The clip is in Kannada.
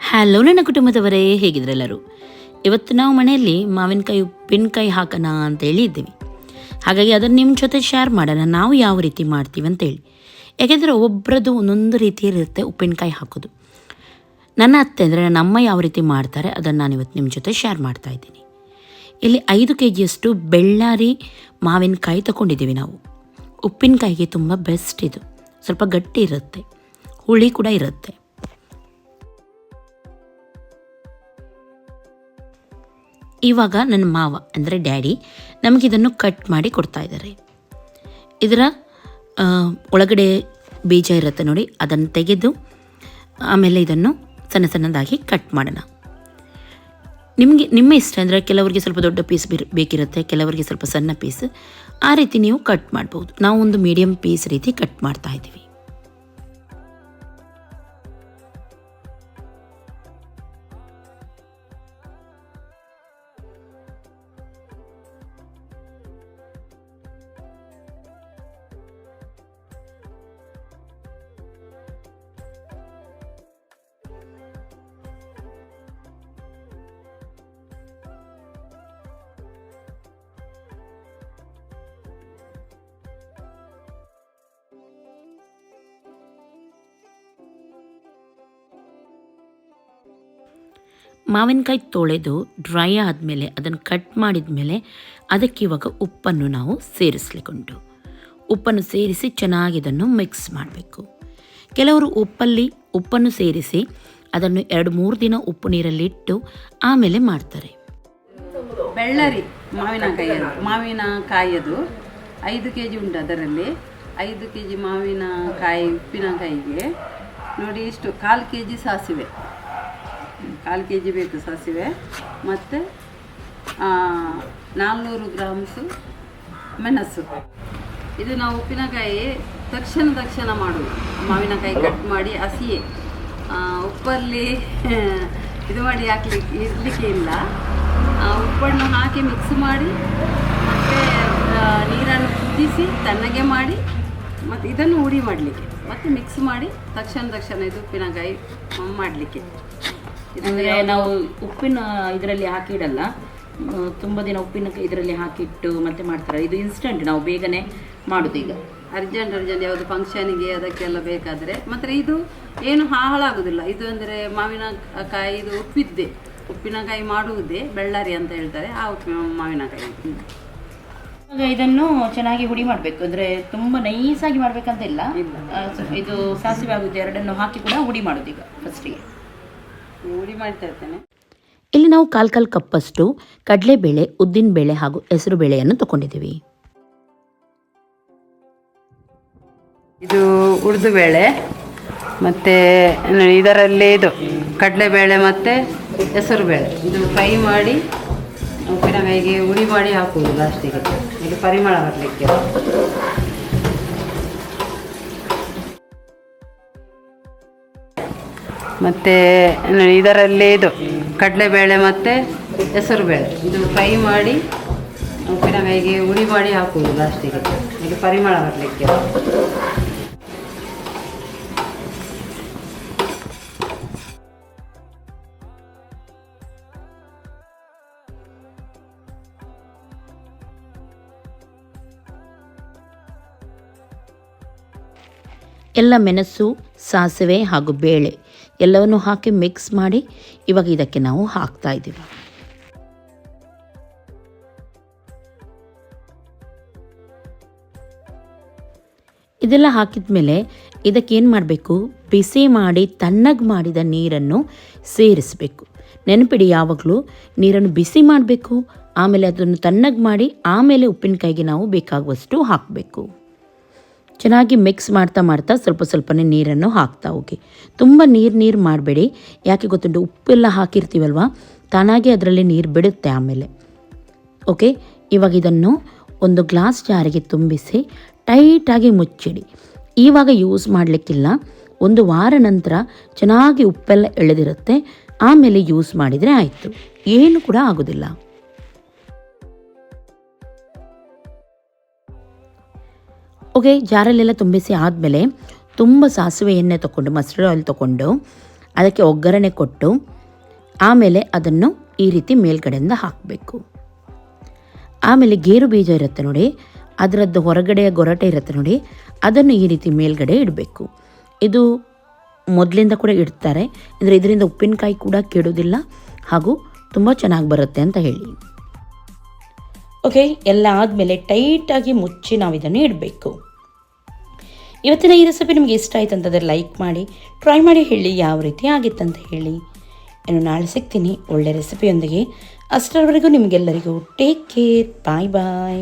ಹಲೋ ನನ್ನ ಕುಟುಂಬದವರೇ, ಹೇಗಿದ್ರೆಲ್ಲರೂ? ಇವತ್ತು ನಾವು ಮನೆಯಲ್ಲಿ ಮಾವಿನಕಾಯಿ, ಉಪ್ಪಿನಕಾಯಿ ಹಾಕೋಣ ಅಂತೇಳಿ ಇದ್ದೀವಿ. ಹಾಗಾಗಿ ಅದನ್ನು ನಿಮ್ಮ ಜೊತೆ ಶೇರ್ ಮಾಡೋಣ, ನಾವು ಯಾವ ರೀತಿ ಮಾಡ್ತೀವಿ ಅಂತೇಳಿ ಯಾಕೆಂದರೆ ಒಬ್ಬರದ್ದು ಒಂದೊಂದು ರೀತಿಯಲ್ಲಿರುತ್ತೆ ಉಪ್ಪಿನಕಾಯಿ ಹಾಕೋದು. ನನ್ನ ಅತ್ತೆ ಅಂದರೆ ನನ್ನ ಅಮ್ಮ ಯಾವ ರೀತಿ ಮಾಡ್ತಾರೆ, ಅದನ್ನು ನಾನು ಇವತ್ತು ನಿಮ್ಮ ಜೊತೆ ಶೇರ್ ಮಾಡ್ತಾ ಇದ್ದೀನಿ. ಇಲ್ಲಿ ಐದು ಕೆ ಜಿಯಷ್ಟು ಬೆಳ್ಳಾರಿ ಮಾವಿನಕಾಯಿ ತಗೊಂಡಿದ್ದೀವಿ ನಾವು. ಉಪ್ಪಿನಕಾಯಿಗೆ ತುಂಬ ಬೆಸ್ಟ್ ಇದು. ಸ್ವಲ್ಪ ಗಟ್ಟಿ ಇರುತ್ತೆ. ಹುಳಿ ಕೂಡ ಇರುತ್ತೆ. ಇವಾಗ ನನ್ನ ಮಾವ, ಅಂದರೆ ಡ್ಯಾಡಿ ನಮಗಿದನ್ನು ಕಟ್ ಮಾಡಿ ಕೊಡ್ತಾ ಇದ್ದಾರೆ ಇದರ ಒಳಗಡೆ ಬೀಜ ಇರುತ್ತೆ ನೋಡಿ, ಅದನ್ನು ತೆಗೆದು, ಆಮೇಲೆ ಇದನ್ನು ಸಣ್ಣ ಸಣ್ಣದಾಗಿ ಕಟ್ ಮಾಡೋಣ. ನಿಮಗೆ, ನಿಮ್ಮ ಇಷ್ಟ ಅಂದರೆ ಕೆಲವರಿಗೆ ಸ್ವಲ್ಪ ದೊಡ್ಡ ಪೀಸ್ ಬೇಕಿರುತ್ತೆ, ಕೆಲವರಿಗೆ ಸ್ವಲ್ಪ ಸಣ್ಣ ಪೀಸ್ ಆ ರೀತಿ ನೀವು ಕಟ್ ಮಾಡ್ಬೋದು. ನಾವು ಒಂದು ಮೀಡಿಯಮ್ ಪೀಸ್ ರೀತಿ ಕಟ್ ಮಾಡ್ತಾ ಇದ್ದೀವಿ. ಮಾವಿನಕಾಯಿ ತೊಳೆದು ಡ್ರೈ ಆದಮೇಲೆ ಅದನ್ನು ಕಟ್ ಮಾಡಿದ ಮೇಲೆ ಅದಕ್ಕೆ ಇವಾಗ ಉಪ್ಪನ್ನು ನಾವು ಸೇರಿಸ್ಲಿಕ್ಕುಂಟು. ಉಪ್ಪನ್ನು ಸೇರಿಸಿ ಚೆನ್ನಾಗಿ ಇದನ್ನು ಮಿಕ್ಸ್ ಮಾಡಬೇಕು. ಕೆಲವರು ಉಪ್ಪಲ್ಲಿ ಉಪ್ಪನ್ನು ಸೇರಿಸಿ ಅದನ್ನು ಎರಡು ಮೂರು ದಿನ ಉಪ್ಪು ನೀರಲ್ಲಿ ಇಟ್ಟು ಆಮೇಲೆ ಮಾಡ್ತಾರೆ. ಬೆಳ್ಳರಿ ಮಾವಿನಕಾಯಿಯದು ಮಾವಿನಕಾಯಿಯದು ಐದು ಕೆ ಜಿ ಉಂಟು ಅದರಲ್ಲಿ. ಐದು ಕೆ ಜಿ ಮಾವಿನಕಾಯಿ, ಉಪ್ಪಿನಕಾಯಿಗೆ. ನೋಡಿ ಇಷ್ಟು ಕಾಲು ಕೆ ಜಿ ಸಾಸಿವೆ. ಕಾಲು ಕೆ ಜಿ ಬೇಕು ಸಾಸಿವೆ. ಮತ್ತು ನಾಲ್ನೂರು ಗ್ರಾಮ್ಸು ಮೆಣಸು. ಇದು ನಾವು ಉಪ್ಪಿನಕಾಯಿ ತಕ್ಷಣ ತಕ್ಷಣ ಮಾಡೋದು. ಮಾವಿನಕಾಯಿ ಕಟ್ ಮಾಡಿ ಹಸಿಯೇ. ಉಪ್ಪಲ್ಲಿ ಇದು ಮಾಡಿ ಹಾಕ್ಲಿಕ್ಕೆ ಇರಲಿಕ್ಕೆ ಇಲ್ಲ. ಉಪ್ಪನ್ನು ಹಾಕಿ ಮಿಕ್ಸ್ ಮಾಡಿ ಮತ್ತು ನೀರನ್ನು ಕುದಿಸಿ ತಣ್ಣಗೆ ಮಾಡಿ ಮತ್ತು ಇದನ್ನು ಹುಡಿ ಮಾಡಲಿಕ್ಕೆ. ಮತ್ತು ಮಿಕ್ಸ್ ಮಾಡಿ ತಕ್ಷಣ ತಕ್ಷಣ ಇದು ಉಪ್ಪಿನಕಾಯಿ ಮಾಡಲಿಕ್ಕೆ. ಅಂದರೆ ನಾವು ಉಪ್ಪಿನ ಇದರಲ್ಲಿ ಹಾಕಿಡಲ್ಲ. ತುಂಬ ದಿನ ಉಪ್ಪಿನ ಇದರಲ್ಲಿ ಹಾಕಿಟ್ಟು ಮತ್ತೆ ಮಾಡ್ತಾರೆ. ಇದು ಇನ್ಸ್ಟಂಟ್ ನಾವು ಬೇಗನೆ ಮಾಡೋದು ಈಗ. ಅರ್ಜೆಂಟ್ ಅರ್ಜೆಂಟ್ ಯಾವುದು ಫಂಕ್ಷನಿಗೆ ಅದಕ್ಕೆಲ್ಲ ಬೇಕಾದರೆ. ಮತ್ತು ಇದು ಏನು ಹಾಳಾಗೋದಿಲ್ಲ. ಇದು ಅಂದರೆ ಮಾವಿನಕಾಯಿ ಇದು ಉಪ್ಪಿದ್ದೆ. ಉಪ್ಪಿನಕಾಯಿ ಮಾಡುವುದೇ ಬೆಳ್ಳಾರಿ ಅಂತ ಹೇಳ್ತಾರೆ. ಆ ಉಪ್ಪು ಮಾವಿನಕಾಯಿ. ಇವಾಗ ಇದನ್ನು ಚೆನ್ನಾಗಿ ಹುಡಿ ಮಾಡಬೇಕು. ಅಂದರೆ ತುಂಬ ನೈಸಾಗಿ ಮಾಡಬೇಕಂತ ಇಲ್ಲ. ಇದು ಸಾಸಿವೆ ಆಗುತ್ತೆ. ಎರಡನ್ನು ಹಾಕಿ ಕೂಡ ಹುಡಿ ಮಾಡೋದು ಈಗ ಫಸ್ಟಿಗೆ ಹುಡಿ ಮಾಡ್ತಾ ಇರ್ತೇನೆ. ಇಲ್ಲಿ ನಾವು ಕಾಲು ಕಾಲು ಕಪ್ಪಷ್ಟು ಕಡಲೆಬೇಳೆ ಉದ್ದಿನಬೇಳೆ ಹಾಗೂ ಹೆಸರು ಬೇಳೆಯನ್ನು ತಗೊಂಡಿದ್ದೀವಿ. ಇದು ಉರ್ದು ಬೇಳೆ ಮತ್ತು ಇದರಲ್ಲಿ ಇದು ಕಡಲೆಬೇಳೆ ಮತ್ತು ಹೆಸರು ಬೇಳೆ ಇದು ಫ್ರೈ ಮಾಡಿ ಉಪ್ಪಿನಕಾಯಿಗೆ ಹುಡಿ ಮಾಡಿ ಹಾಕುವುದು ಲಾಸ್ಟಿಗೆ. ಇದು ಪರಿಮಳ ಬರಲಿಕ್ಕೆ. ಮತ್ತು ಇದರಲ್ಲಿ ಇದು ಕಡಲೆಬೇಳೆ ಮತ್ತು ಹೆಸರು ಬೇಳೆ ಇದು ಫ್ರೈ ಮಾಡಿ ಉಪ್ಪಿನಕಾಯಿಗೆ ಹುಳಿ ಮಾಡಿ ಹಾಕುವುದು ಲಾಸ್ಟಿಗೆ ಇದು ಪರಿಮಳ ಬರಲಿಕ್ಕೆ. ಎಲ್ಲ ಮೆಣಸು, ಸಾಸಿವೆ ಹಾಗೂ ಬೇಳೆ. ಎಲ್ಲವನ್ನು ಹಾಕಿ ಮಿಕ್ಸ್ ಮಾಡಿ ಇವಾಗ ಇದಕ್ಕೆ ನಾವು ಹಾಕ್ತಾ ಇದ್ದೀವಿ. ಇದೆಲ್ಲ ಹಾಕಿದ ಮೇಲೆ ಇದಕ್ಕೆ ಏನು ಮಾಡಬೇಕು? ಬಿಸಿ ಮಾಡಿ ತಣ್ಣಗೆ ಮಾಡಿದ ನೀರನ್ನು ಸೇರಿಸಬೇಕು. ನೆನಪಿಡಿ ಯಾವಾಗಲೂ ನೀರನ್ನು ಬಿಸಿ ಮಾಡಬೇಕು, ಆಮೇಲೆ ಅದನ್ನು ತಣ್ಣಗೆ ಮಾಡಿ ಆಮೇಲೆ ಉಪ್ಪಿನಕಾಯಿಗೆ ನಾವು ಬೇಕಾಗುವಷ್ಟು ಹಾಕಬೇಕು. ಚೆನ್ನಾಗಿ ಮಿಕ್ಸ್ ಮಾಡ್ತಾ ಮಾಡ್ತಾ ಸ್ವಲ್ಪ ಸ್ವಲ್ಪನೇ ನೀರನ್ನು ಹಾಕ್ತಾ ಹೋಗಿ. ತುಂಬ ನೀರು ನೀರು ಮಾಡಬೇಡಿ. ಯಾಕೆ ಗೊತ್ತುಂಟು? ಉಪ್ಪೆಲ್ಲ ಹಾಕಿರ್ತೀವಲ್ವ? ತಾನಾಗೆ ಅದರಲ್ಲಿ ನೀರು ಬಿಡುತ್ತೆ ಆಮೇಲೆ. ಓಕೆ ಇವಾಗ ಇದನ್ನು ಒಂದು ಗ್ಲಾಸ್ ಜಾರಿಗೆ ತುಂಬಿಸಿ ಟೈಟಾಗಿ ಮುಚ್ಚಿಡಿ. ಇವಾಗ ಯೂಸ್ ಮಾಡಲಿಕ್ಕಿಲ್ಲ. ಒಂದು ವಾರ ನಂತರ ಚೆನ್ನಾಗಿ ಉಪ್ಪೆಲ್ಲ ಎಳೆದಿರುತ್ತೆ. ಆಮೇಲೆ ಯೂಸ್ ಮಾಡಿದರೆ ಆಯಿತು. ಏನು ಕೂಡ ಆಗೋದಿಲ್ಲ. ಓಕೆ ಜಾರಲ್ಲೆಲ್ಲ ತುಂಬಿಸಿ ಆದಮೇಲೆ ತುಂಬ ಸಾಸಿವೆ ಎಣ್ಣೆ ತೊಗೊಂಡು ಮಸ್ಟರ್ಡ್ ಆಯಿಲ್ ತೊಗೊಂಡು ಅದಕ್ಕೆ ಒಗ್ಗರಣೆ ಕೊಟ್ಟು ಆಮೇಲೆ ಅದನ್ನು ಈ ರೀತಿ ಮೇಲ್ಗಡೆಯಿಂದ ಹಾಕಬೇಕು. ಆಮೇಲೆ ಗೇರು ಬೀಜ ಇರುತ್ತೆ ನೋಡಿ, ಅದರದ್ದು ಹೊರಗಡೆಯ ಗೊರಟೆ ಇರುತ್ತೆ ನೋಡಿ, ಅದನ್ನು ಈ ರೀತಿ ಮೇಲ್ಗಡೆ ಇಡಬೇಕು. ಇದು ಮೊದಲಿಂದ ಕೂಡ ಇಡ್ತಾರೆ, ಅಂದರೆ ಇದರಿಂದ ಉಪ್ಪಿನಕಾಯಿ ಕೂಡ ಕೆಡೋದಿಲ್ಲ ಹಾಗೂ ತುಂಬ ಚೆನ್ನಾಗಿ ಬರುತ್ತೆ ಅಂತ ಹೇಳಿ. ಓಕೆ ಎಲ್ಲ ಆದಮೇಲೆ ಟೈಟಾಗಿ ಮುಚ್ಚಿ ನಾವು ಇದನ್ನು ಇಡಬೇಕು. ಇವತ್ತಿನ ಈ ರೆಸಿಪಿ ನಿಮಗೆ ಇಷ್ಟ ಆಯಿತು ಅಂತಂದರೆ ಲೈಕ್ ಮಾಡಿ ಟ್ರೈ ಮಾಡಿ ಹೇಳಿ ಯಾವ ರೀತಿ ಆಗಿತ್ತಂತ ಹೇಳಿ. ಇನ್ನು ನಾಳೆ ಸಿಗ್ತೀನಿ ಒಳ್ಳೆ ರೆಸಿಪಿಯೊಂದಿಗೆ ಅಷ್ಟರವರೆಗೂ ನಿಮಗೆಲ್ಲರಿಗೂ ಟೇಕ್ ಕೇರ್ ಬಾಯ್ ಬಾಯ್